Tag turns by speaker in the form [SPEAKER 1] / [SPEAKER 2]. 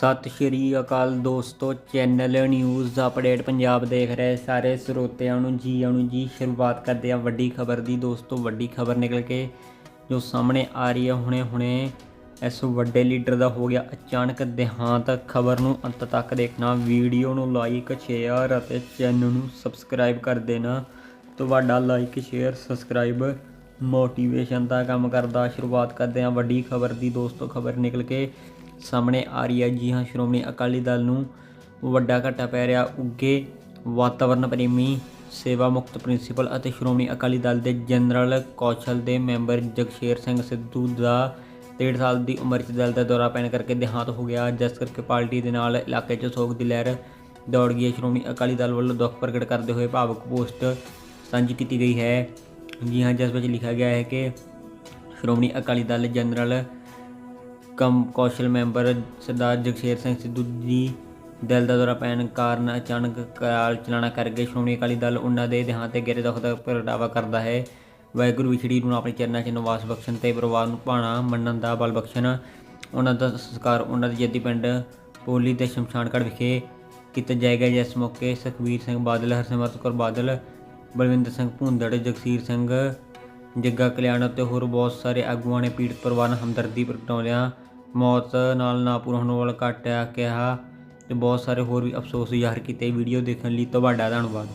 [SPEAKER 1] ਸਤਿ ਸ਼੍ਰੀ ਅਕਾਲ ਦੋਸਤੋ, channel news update Punjab ਦੇਖ ਰਹੇ ਸਾਰੇ ਸਰੋਤਿਆਂ ਨੂੰ ਜੀ ਆਇਆਂ ਜੀ ਸ਼ੁਰੂਆਤ ਕਰਦੇ ਆ ਵੱਡੀ ਖਬਰ ਦੀ। ਦੋਸਤੋ, ਵੱਡੀ ਖਬਰ ਨਿਕਲ ਕੇ ਜੋ ਸਾਹਮਣੇ ਆ ਰਹੀ ਹੈ, ਹੁਣੇ ਹੁਣੇ ਇਸ ਵੱਡੇ ਲੀਡਰ ਦਾ ਹੋ ਗਿਆ ਅਚਾਨਕ ਦੇਹਾਂਤ। ਖਬਰ ਨੂੰ ਅੰਤ ਤੱਕ ਦੇਖਣਾ, ਵੀਡੀਓ ਨੂੰ ਲਾਈਕ ਸ਼ੇਅਰ ਅਤੇ ਚੈਨਲ ਨੂੰ ਸਬਸਕ੍ਰਾਈਬ ਕਰ ਦੇਣਾ। ਤੁਹਾਡਾ ਲਾਈਕ ਸ਼ੇਅਰ ਸਬਸਕ੍ਰਾਈਬ ਮੋਟੀਵੇਸ਼ਨ ਦਾ ਕੰਮ ਕਰਦਾ। ਸ਼ੁਰੂਆਤ ਕਰਦੇ ਹਾਂ ਵੱਡੀ ਖਬਰ ਦੀ। ਦੋਸਤੋ, ਖਬਰ ਨਿਕਲ ਕੇ ਸਾਹਮਣੇ ਆ ਰਹੀ ਹੈ। ਜੀ ਹਾਂ, ਸ਼੍ਰੋਮਣੀ ਅਕਾਲੀ ਦਲ ਨੂੰ ਵੱਡਾ ਘਾਟਾ ਪੈ ਰਿਹਾ। ਉੱਗੇ ਵਾਤਾਵਰਣ ਪ੍ਰੇਮੀ ਸੇਵਾ ਮੁਕਤ ਪ੍ਰਿੰਸੀਪਲ ਅਤੇ ਸ਼੍ਰੋਮਣੀ ਅਕਾਲੀ ਦਲ ਦੇ ਜਨਰਲ ਕੌਸ਼ਲ ਦੇ ਮੈਂਬਰ ਜਗਸ਼ੇਰ ਸਿੰਘ ਸਿੱਧੂ ਦਾ 63 ਸਾਲ ਦੀ ਉਮਰ 'ਚ ਦਿਲ ਦਾ ਦੌਰਾ ਪੈਣ ਕਰਕੇ ਦੇਹਾਂਤ ਹੋ ਗਿਆ। ਜਿਸ ਕਰਕੇ ਪਾਰਟੀ ਦੇ ਨਾਲ ਇਲਾਕੇ 'ਚ ਸੋਗ ਦੀ ਲਹਿਰ ਦੌੜ ਗਈ ਹੈ। ਸ਼੍ਰੋਮਣੀ ਅਕਾਲੀ ਦਲ ਵੱਲੋਂ ਦੁੱਖ ਪ੍ਰਗਟ ਕਰਦੇ ਹੋਏ ਭਾਵਕ ਪੋਸਟ ਸਾਂਝੀ ਕੀਤੀ ਗਈ ਹੈ। ਜੀ ਹਾਂ, ਜਿਸ ਵਿੱਚ ਲਿਖਿਆ ਗਿਆ ਹੈ ਕਿ Shiromani Akali Dal general cum council member Sardar Jagsher Singh Sidhu ji ਦਿਲ ਦਾ ਦੌਰਾ ਪੈਣ ਕਾਰਨ ਅਚਾਨਕ ਕਾਲ ਚਲਾਣਾ ਕਰਕੇ ਸ਼੍ਰੋਮਣੀ ਅਕਾਲੀ ਦਲ ਉਹਨਾਂ ਦੇ ਦੇਹਾਂਤ ਤੇ ਗਹਿਰੇ ਦੁੱਖ ਦਾ ਪ੍ਰਗਟਾਵਾ ਕਰਦਾ ਹੈ। ਵਾਹਿਗੁਰੂ ਵਿਛੜੀ ਨੂੰ ਆਪਣੇ ਚਰਨਾਂ 'ਚ ਨਿਵਾਸ ਬਖਸ਼ਣ ਤੇ ਪਰਿਵਾਰ ਨੂੰ ਭਾਣਾ ਮੰਨਣ ਦਾ ਬਲ ਬਖਸ਼ਣ। ਉਹਨਾਂ ਦਾ ਸੰਸਕਾਰ ਉਹਨਾਂ ਦੇ ਜੱਦੀ ਪਿੰਡ ਪੋਲੀ ਤੇ ਸ਼ਮਸ਼ਾਨਗੜ੍ਹ ਵਿਖੇ ਕੀਤਾ ਜਾਏਗਾ। ਜਿਸ ਮੌਕੇ ਸੁਖਬੀਰ ਸਿੰਘ ਬਾਦਲ, ਹਰਸਿਮਰਤ ਕੌਰ ਬਾਦਲ, ਬਲਵਿੰਦਰ ਸਿੰਘ ਭੁੰਦੜ, ਜਗਸੀਰ ਸਿੰਘ ਜੱਗਾ ਕਲਿਆਣ ਅਤੇ ਹੋਰ ਬਹੁਤ ਸਾਰੇ ਆਗੂਆਂ ਨੇ ਪੀੜਤ ਪਰਿਵਾਰ ਨਾਲ ਹਮਦਰਦੀ ਪ੍ਰਗਟਾਉਂਦਿਆਂ ਮੌਤ ਨਾਲ ਨਾ ਹੋਣ ਵਾਲਾ ਘਾਟਾ ਕਿਹਾ ਤੇ ਬਹੁਤ ਸਾਰੇ ਹੋਰ ਵੀ ਅਫਸੋਸ ਜ਼ਾਹਰ ਕੀਤੇ। ਵੀਡੀਓ ਦੇਖਣ ਲਈ ਤੁਹਾਡਾ ਧੰਨਵਾਦ।